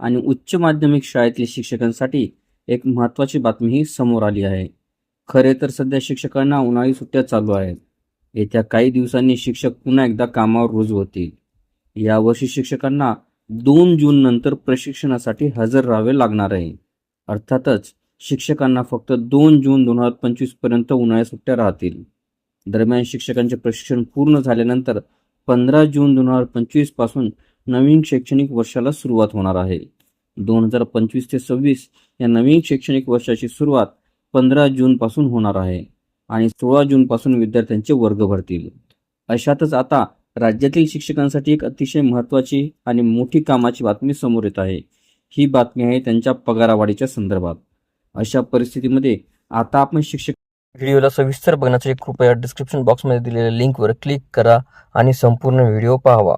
आणि उच्च माध्यमिक शाळेतील शिक्षकांसाठी एक महत्त्वाची बातमीही समोर आली आहे. खरे तर सध्या शिक्षकांना उन्हाळी सुट्ट्या चालू आहेत. येत्या काही दिवसांनी शिक्षक पुन्हा एकदा कामावर रुजू होतील. यावर्षी शिक्षकांना दोन जून नंतर प्रशिक्षणासाठी हजर राहावे लागणार आहे. अर्थातच शिक्षकांना फक्त दोन जून दोन हजार पंचवीसपर्यंत उन्हाळ्या सुट्ट्या राहतील. दरम्यान शिक्षकांचे प्रशिक्षण पूर्ण झाल्यानंतर पंधरा जून दोन हजार पंचवीसपासून नवीन शैक्षणिक वर्षाला सुरुवात होणार आहे. दोन हजार पंचवीस ते सव्वीस या नवीन शैक्षणिक वर्षाची सुरुवात पंधरा जूनपासून होणार आहे आणि सोळा जूनपासून विद्यार्थ्यांचे वर्ग भरतील. अशातच आता राज्यातील शिक्षकांसाठी एक अतिशय महत्त्वाची आणि मोठी कामाची बातमी समोर येत आहे. ही बातमी आहे त्यांच्या पगारावाढीच्या संदर्भात. अशा परिस्थितीमध्ये आता आपण शिक्षक व्हिडिओला सविस्तर बघण्यासाठी कृपया डिस्क्रिप्शन बॉक्समध्ये दिलेल्या लिंकवर क्लिक करा आणि संपूर्ण व्हिडिओ पाहावा.